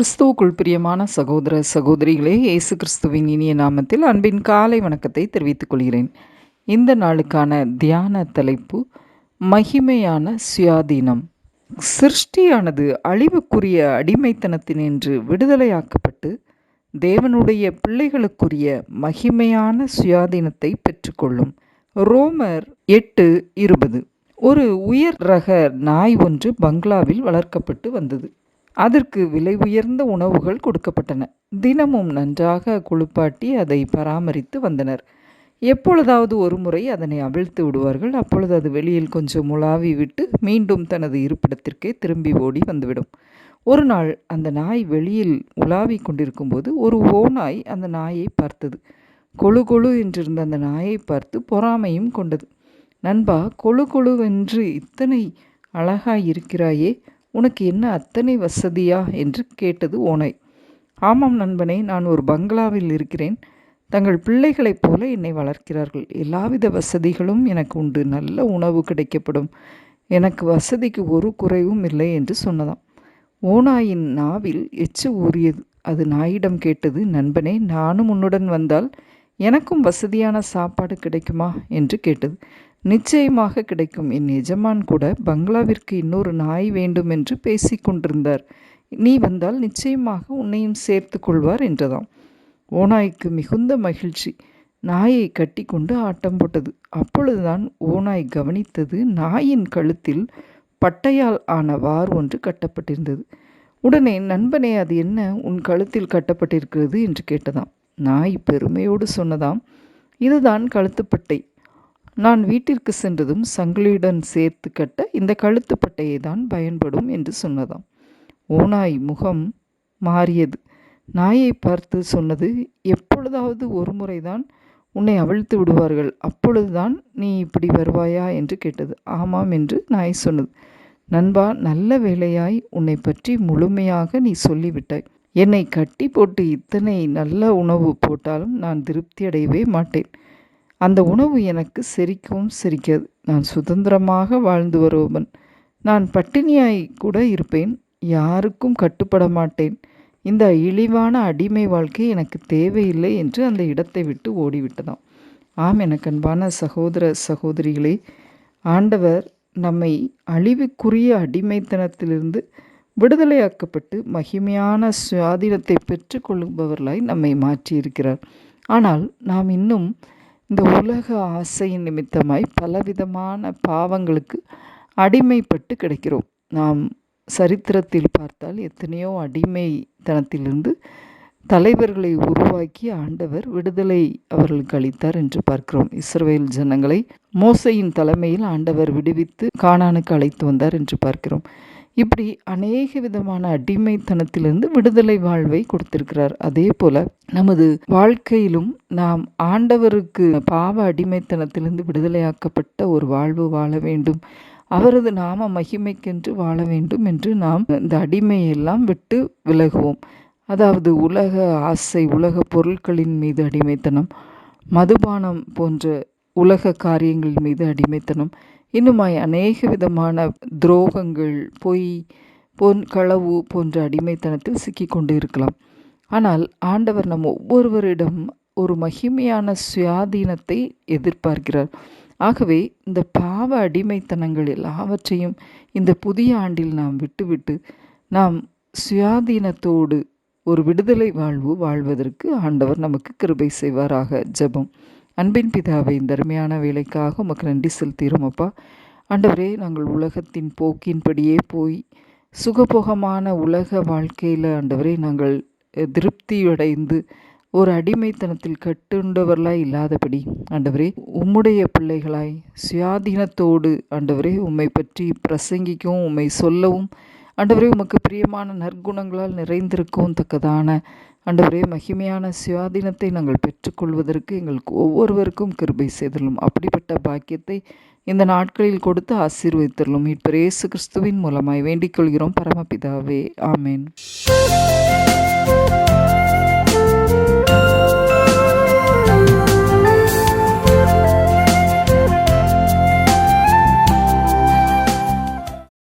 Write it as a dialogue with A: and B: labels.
A: கிறிஸ்துவுக்குள் பிரியமான சகோதர சகோதரிகளே இயேசு கிறிஸ்துவின் இனிய நாமத்தில் அன்பின் காலை வணக்கத்தை தெரிவித்துக் கொள்கிறேன். இந்த நாளுக்கான தியான தலைப்பு மகிமையான சுயாதீனம். சிருஷ்டியானது அழிவுக்குரிய அடிமைத்தனத்தினின்று விடுதலையாக்கப்பட்டு தேவனுடைய பிள்ளைகளுக்குரிய மகிமையான சுயாதீனத்தை பெற்றுக்கொள்ளும். ரோமர் எட்டு இருபது. ஒரு உயர் ரக நாய் ஒன்று பங்களாவில் வளர்க்கப்பட்டு வந்தது. அதற்கு விலை உயர்ந்த உணவுகள் கொடுக்கப்பட்டன. தினமும் நன்றாக குளிப்பாட்டி அதை பராமரித்து வந்தனர். எப்பொழுதாவது ஒரு முறை அதனை அவிழ்த்து விடுவார்கள். அப்பொழுது அது வெளியில் கொஞ்சம் உலாவி விட்டு மீண்டும் தனது இருப்பிடத்திற்கே திரும்பி ஓடி வந்துவிடும். ஒரு நாள் அந்த நாய் வெளியில் உலாவி கொண்டிருக்கும்போது ஒரு ஓநாய் அந்த நாயை பார்த்தது. கொழு கொழு என்றிருந்த அந்த நாயை பார்த்து பொறாமையும் கொண்டது. நண்பா கொழு கொழுவென்று இத்தனை அழகாய் இருக்கிறாயே உனக்கு என்ன அத்தனை வசதியா? என்று கேட்டது ஓனை. ஆமாம் நண்பனே நான் ஒரு பங்களாவில் இருக்கிறேன். தங்கள் பிள்ளைகளைப் போல என்னை வளர்க்கிறார்கள். எல்லாவித வசதிகளும் எனக்கு உண்டு. நல்ல உணவு கிடைக்கப்படும். எனக்கு வசதிக்கு ஒரு குறைவும் இல்லை என்று சொன்னதாம். ஓநாயின் நாவில் எச்சு ஊறியது. அது நாயிடம் கேட்டது நண்பனே நானும் உன்னுடன் வந்தால் எனக்கும் வசதியான சாப்பாடு கிடைக்குமா? என்று கேட்டது. நிச்சயமாக கிடைக்கும். என் எஜமான் கூட பங்களாவிற்கு இன்னொரு நாய் வேண்டும் என்று பேசிக்கொண்டிருந்தார் நீ வந்தால் நிச்சயமாக உன்னையும் சேர்த்து கொள்வார் என்றதாம். ஓநாய்க்கு மிகுந்த மகிழ்ச்சி. நாயை கட்டி கொண்டு ஆட்டம் போட்டது. அப்பொழுதுதான் ஓநாய் கவனித்தது நாயின் கழுத்தில் பட்டையால் ஆன வார் ஒன்று கட்டப்பட்டிருந்தது. உடனே நண்பனே அது என்ன? உன் கழுத்தில் கட்டப்பட்டிருக்கிறது? என்று கேட்டதாம். நாய் பெருமையோடு சொன்னதாம். இதுதான் கழுத்துப்பட்டை. நான் வீட்டிற்கு சென்றதும் சங்கிலியுடன் சேர்த்து கட்ட இந்த கழுத்துப்பட்டையை தான் பயன்படும் என்று சொன்னதாம். ஓநாய் முகம் மாறியது. நாயை பார்த்து சொன்னது எப்பொழுதாவது ஒரு முறைதான் உன்னை அவிழ்த்து விடுவார்கள். அப்பொழுதுதான் நீ இப்படி வருவாயா? என்று கேட்டது. ஆமாம் என்று நாய் சொன்னது. நண்பா நல்ல வேலையாய் உன்னை பற்றி முழுமையாக நீ சொல்லிவிட்டாய். என்னை கட்டி போட்டு இத்தனை நல்ல உணவு போட்டாலும் நான் திருப்தி அடையவே மாட்டேன். அந்த உணவு எனக்கு செரிக்கவும் செரிக்காது. நான் சுதந்திரமாக வாழ்ந்து வருபவன். நான் பட்டினியாய் கூட இருப்பேன். யாருக்கும் கட்டுப்பட மாட்டேன். இந்த இழிவான அடிமை வாழ்க்கை எனக்கு தேவையில்லை என்று அந்த இடத்தை விட்டு ஓடிவிட்டதாம். ஆம் எனக்கு அன்பான சகோதர சகோதரிகளே ஆண்டவர் நம்மை அழிவுக்குரிய அடிமைத்தனத்திலிருந்து விடுதலையாக்கப்பட்டு மகிமையான சுவாதீனத்தை பெற்றுக்கொள்பவர்களாய் நம்மை மாற்றியிருக்கிறார். ஆனால் நாம் இன்னும் இந்த உலக ஆசையின் நிமித்தமாய் பலவிதமான பாவங்களுக்கு அடிமைப்பட்டு கிடைக்கிறோம். நாம் சரித்திரத்தில் பார்த்தால் எத்தனையோ அடிமைத்தனத்திலிருந்து தலைவர்களை உருவாக்கி ஆண்டவர் விடுதலை அவர்களுக்கு அளித்தார் என்று பார்க்கிறோம். இஸ்ரேல் ஜனங்களை மோசையின் தலைமையில் ஆண்டவர் விடுவித்து காணானுக்கு அழைத்து வந்தார் என்று பார்க்கிறோம். இப்படி அநேக விதமான அடிமைத்தனத்திலிருந்து விடுதலை வாழ்வை கொடுத்திருக்கிறார். அதே போல நமது வாழ்க்கையிலும் நாம் ஆண்டவருக்கு பாவ அடிமைத்தனத்திலிருந்து விடுதலையாக்கப்பட்ட ஒரு வாழ்வு வாழ வேண்டும். அவரது நாம மகிமைக்கென்று வாழ வேண்டும் என்று நாம் இந்த அடிமையெல்லாம் விட்டு விலகுவோம். அதாவது உலக ஆசை உலக பொருட்களின் மீது அடிமைத்தனம் மதுபானம் போன்ற உலக காரியங்கள் மீது அடிமைத்தனம் இன்னுமாய் அநேக விதமான துரோகங்கள் பொய் பொன் களவு போன்ற அடிமைத்தனத்தில் சிக்கி கொண்டு இருக்கலாம் ஆனால் ஆண்டவர் நம் ஒவ்வொருவரிடம் ஒரு மகிமையான சுயாதீனத்தை எதிர்பார்க்கிறார். ஆகவே இந்த பாவ அடிமைத்தனங்கள் எல்லாவற்றையும் இந்த புதிய ஆண்டில் நாம் விட்டுவிட்டு நாம் சுயாதீனத்தோடு ஒரு விடுதலை வாழ்வு வாழ்வதற்கு ஆண்டவர் நமக்கு கிருபை செய்வாராக. ஜெபம். அன்பின் பிதாவை இந்த அருமையான வேலைக்காக உமக்கு நன்றி செலுத்துகிறோம் அப்பா. ஆண்டவரே நாங்கள் உலகத்தின் போக்கின்படியே போய் சுகபோகமான உலக வாழ்க்கையில் ஆண்டவரே நாங்கள் திருப்தியடைந்து ஒரு அடிமைத்தனத்தில் கட்டுண்டவர்களாய் இல்லாதபடி ஆண்டவரே உம்முடைய பிள்ளைகளாய் சுயாதீனத்தோடு ஆண்டவரே உம்மை பற்றி பிரசங்கிக்கவும் உம்மை சொல்லவும் ஆண்டவரே உமக்கு பிரியமான நற்குணங்களால் நிறைந்திருக்கவும் தக்கதான ஆண்டவரே மகிமையான சுயாதீனத்தை நாங்கள் பெற்றுக்கொள்வதற்கு எங்களுக்கு ஒவ்வொருவருக்கும் கிருபை செய்தலும் அப்படிப்பட்ட பாக்கியத்தை இந்த நாட்களில் கொடுத்து ஆசீர்வதித்தலும் மீட்பர் இயேசு கிறிஸ்துவின் மூலமாய் வேண்டிக் கொள்கிறோம். பரமபிதாவே ஆமேன்.